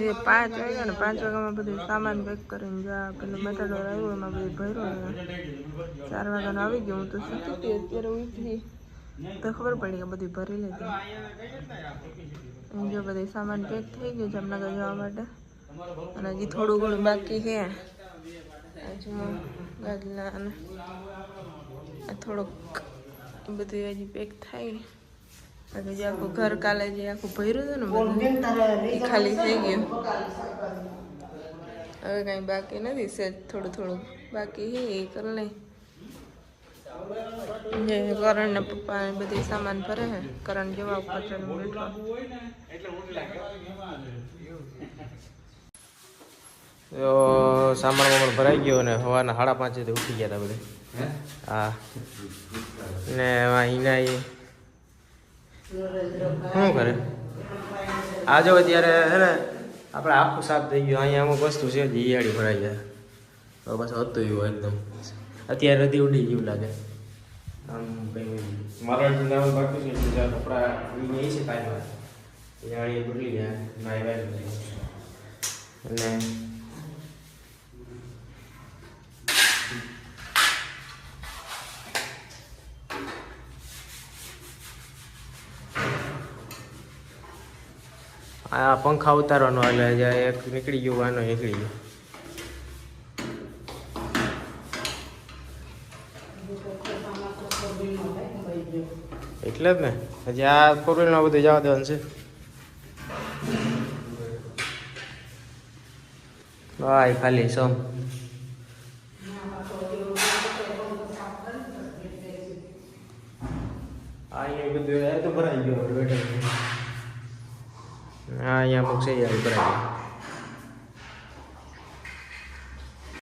એ પાંચ વાગ્યા ને પાંચ વાગ્યામાં બધું સામાન પેક કરીને જા પેલું મેટાડોર આવ્યું એમાં બધું ભર્યું ચાર ચારનું આવી ગયો, હું તો સૂતી હતી, અત્યારે ઉઠી તો ખબર પડી કે બધું ભરી લીધું. જો બધી સામાન પેક થઈ ગયું જામનગર જવા માટે. અને હજી થોડું ઘણું બાકી છે. હજુ ગાદલા અને થોડુંક બધું હજી પેક થાય. બાકી જે આખું ઘર કાલે જે આખું ભર્યું હતું ને બધું એ ખાલી થઈ ગયું. હવે કઈ બાકી નથી સેજ થોડું થોડું બાકી એ કરી લઈ. જે કરણ ને પપ્પા બધી સામાન ભરે છે કરણ જેવા ઉપર તો સામાન વામાન ભરાઈ ગયો ને સવારના સાડા પાંચે થી ઉઠી ગયા હતા બધા. હા? ને એમાં એ શું કરે? આ જો અત્યારે હે ને આપણે આખું સાફ થઈ ગયું. અહીંયા અમુક વસ્તુ છે જે ભરાઈ જાય. તો બસ હતું એવું એકદમ. અત્યારે રદી ઉડી ગયું લાગે. આમ કંઈ મારા જિંદામાં બાકી છે બીજા કપડાં એ છે કાંઈ ઈયાળી બદલી ગયા નાઈ વાય અને આ પંખા ઉતારવાનો એટલે જે એક નીકળી ગયું આનો નીકળી ગયો. એટલે જ ને. હજી આ ફોર વ્હીલમાં બધું જવા દેવાનું છે. ભાઈ ખાલી સમ આ બધું એ તો ભરાઈ ગયો બેઠા. હા અહીંયા અમુક છે યાર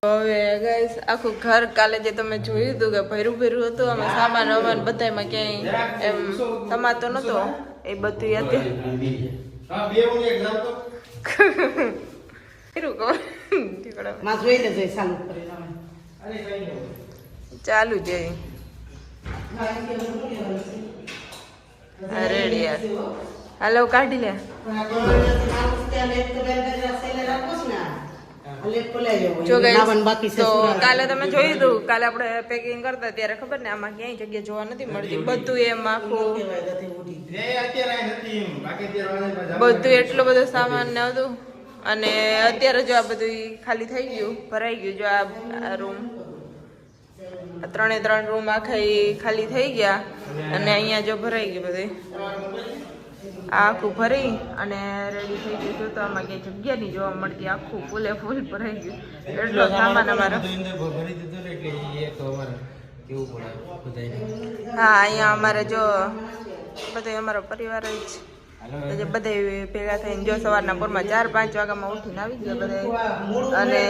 હવે ગાઈસ આખું ઘર કાલે જે તમે જોયું હતું કે ભર્યું ભર્યું હતું અમે સામાન વામાન બધામાં ક્યાંય એમ સમાતો નતો. એ બધું અત્યારે જોઈ ચાલુ અમે. રેડી હાલો કાઢી લે. કાલે તમે જોઈ હતું કાલે આપણે પેકિંગ કરતા ત્યારે ખબર ને આમાં ક્યાંય જગ્યા જોવા નથી મળતી. બધું એમ આખું કહેવાય બધું એટલો બધો સામાન ને હતું અને અત્યારે જો આ બધું ખાલી થઈ ગયું ભરાઈ ગયું જો આ રૂમ ત્રણે ત્રણ રૂમ આખા ખાલી થઈ ગયા. અને અહીંયા જો ભરાઈ ગયું બધું. આખું ભરી અને રેડી થઈ ગયું હતું તો આમાં કઈ જગ્યા નહીં જોવા મળતી આખું ફૂલે ફૂલ ભરાઈ ગયું. એટલો સામાન અમારો. હા અહીંયા અમારે જો બધો અમારો પરિવાર જ એટલે બધા ભેગા થઈને જો સવારના પોરમાં ચાર પાંચ વાગ્યામાં ઉઠીને આવી ગયા બધા અને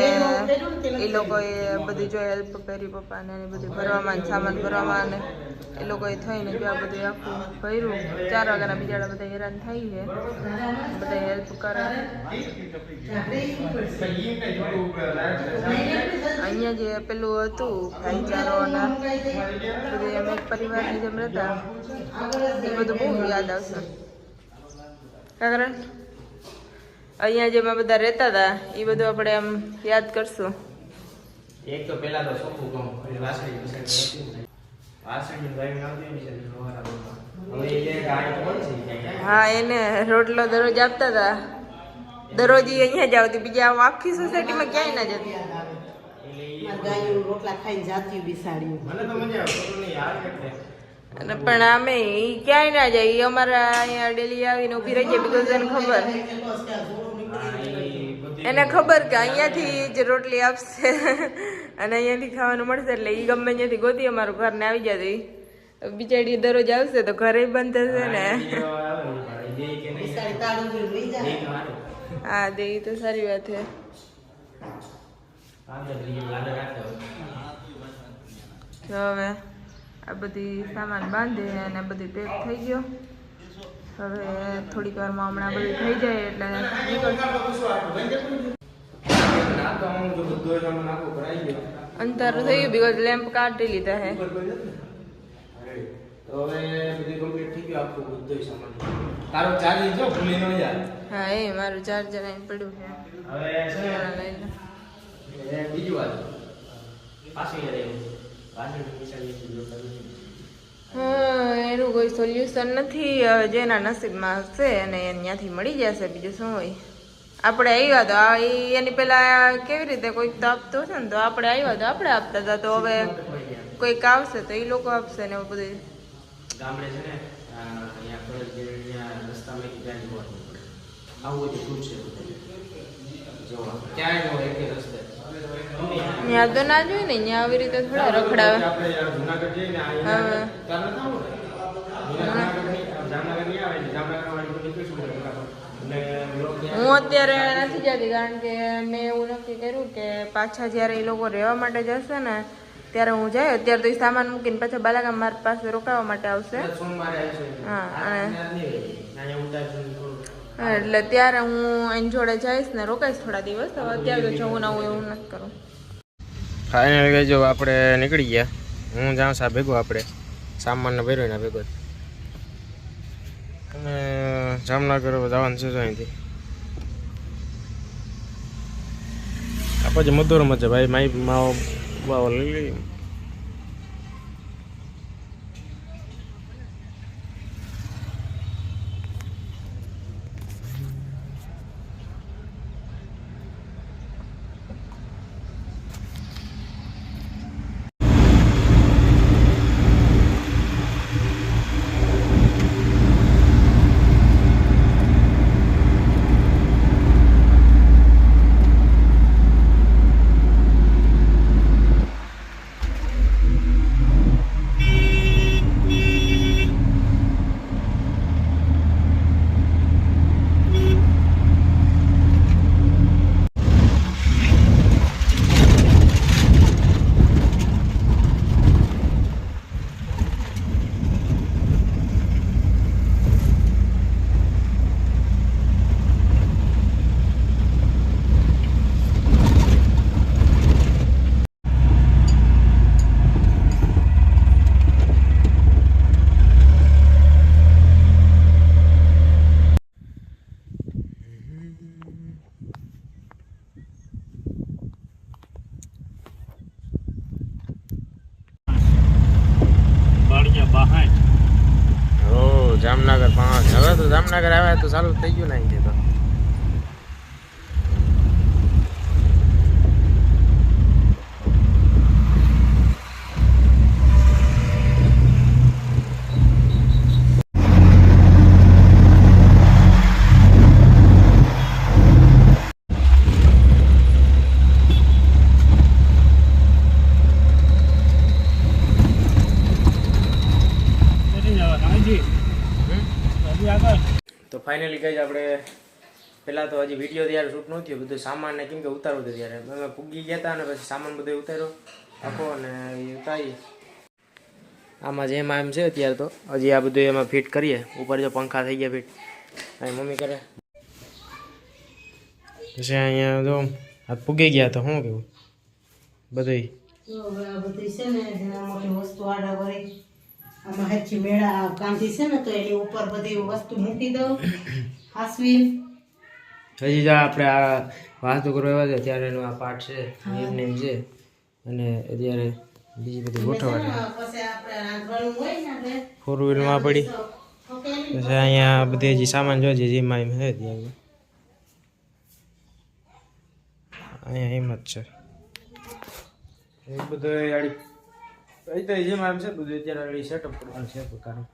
એ લોકોએ બધું જો હેલ્પ કરી પપ્પાને ને બધું ભરવામાં સામાન ભરવામાં અને એ લોકોએ થઈને જો આ બધું આખું ભર્યું. ચાર વાગ્યાના બિચારા બધા હેરાન થઈ છે બધા હેલ્પ કરે અહીંયા જે પેલું હતું ભાઈચારોના બધું એમ એક પરિવારની જેમ રહેતા. એ બધું બહુ યાદ આવશે. કારણ? અહીંયા જેમાં બધા રહેતા હતા એ બધું આપણે આમ યાદ કરશું. એક તો પહેલા તો સોફું કામ વાસણી જે? હા એને રોટલો દરરોજ આપતા હતા. દરરોજ અહીંયા જ આવતી બીજા આમ આખી સોસાયટીમાં ક્યાંય ના જતી. રોટલા ખાઈને જાતી બિસાડ્યું મને તો મજા આવે અને પણ અમે ઈ ક્યાંય ના જાય. ઈ અમારા અહીંયા ડેલી આવીને ઊભી રહી જાય બીકોઝ એને ખબર. એને ખબર કે અહીંયાથી જ રોટલી આપશે. અને અહીંયાથી ખાવાનું મળશે એટલે એ ગમે ત્યાંથી ગોતી અમારું ઘરને આવી જતી બિચારી દરરોજ આવશે તો ઘરે બંધ થશે ને. તો. હા દે એ તો સારી વાત છે. હવે. આ બધી સામાન બાંધે અને બધી પેક થઈ ગયો. હવે થોડીક વારમાં હમણાં બધું થઈ જાય એટલે અંધારું થઈ ગયું બીકોઝ લેમ્પ કાઢી લીધા હે. હા એ મારું ચાર્જર અહીં પડ્યું છે. બીજી વાત પાછું હા, એનું કોઈ સોલ્યુશન નથી. હવે જેના નસીબમાં હશે અને ત્યાંથી મળી જશે. બીજું શું હોય? આપણે આવ્યા તો એની પેલા કેવી રીતે કોઈક તો આપતો હશે ને, તો આપણે આવ્યા તો આપણે આપતા હતા. તો હવે કોઈક આવશે તો એ લોકો આપશે ને એવું બધું. આવું બધું છે ત્યાં તો ના જોઈએ ને ત્યાં આવી રીતે થોડા રખડાવે. હા. અત્યારે નથી જતી કારણ કે મેં એવું નક્કી કર્યું કે પાછા જ્યારે એ લોકો રહેવા માટે જશે ને ત્યારે હું જાય. અત્યારે તો એ સામાન મૂકીને પાછા બાલાગામ મારી પાસે રોકાવા માટે આવશે. હા, અને- એટલે ત્યારે હું એની જોડે જઈશ ને રોકાઈશ થોડા દિવસ. હવે અત્યારે તો જવું ના હું એવું નથી કરું. ફાઇનલ જો આપણે નીકળી ગયા. હું જાઉં સા ભેગો આપણે. સામાનને ભેરો ને ભેગો અને જામનગર જવાનું છે અહીંથી. પછી મધુરમાં છે ભાઈ માઈ માવો બાવો લઈ લઈ જામનગર પાંચ. હવે તો જામનગર આવ્યા તો ચાલુ થઈ ગયું ને અહીંથી તો તો ફાઇનલી ગઈ આપણે પહેલાં તો હજી વીડિયો ત્યારે શૂટ નહોતી બધું સામાન ને કેમ કે ઉતારવું હતું ત્યારે. અમે પૂગી ગયા હતા અને પછી સામાન બધો ઉતાર્યો આખો અને એ ઉતારી આમાં જેમ એમ છે અત્યારે તો હજી આ બધું એમાં ફિટ કરીએ. ઉપર જો પંખા થઈ ગયા ફિટ અહીં મમ્મી કરે. પછી અહીંયા જો આ પૂગી ગયા તો શું કેવું? બધું હવે છે ને મોટી વસ્તુ આડા વળી આમાં હેચી મેળા કાંધી છે ને તો એની ઉપર બધી વસ્તુ મૂકી દઉં. હાસવી હજી જા આપણે આ વાતો કરવા છે ત્યારે એનો આ પાર્ટ છે એમને નેમ છે અને અત્યારે બીજી બધી ગોઠવવા પછી આપણે રાંધવાનું હોય ને એટલે ફોર વ્હીલમાં પડી. પછી અહીંયા બધી હજી સામાન જોઈએ જેમાં એમ છે ત્યાં અહીંયા એમ જ છે. એ બધું અહીં તો એમ છે બધું અત્યારે સેટઅપ કરવાનું છે પ્રકારનું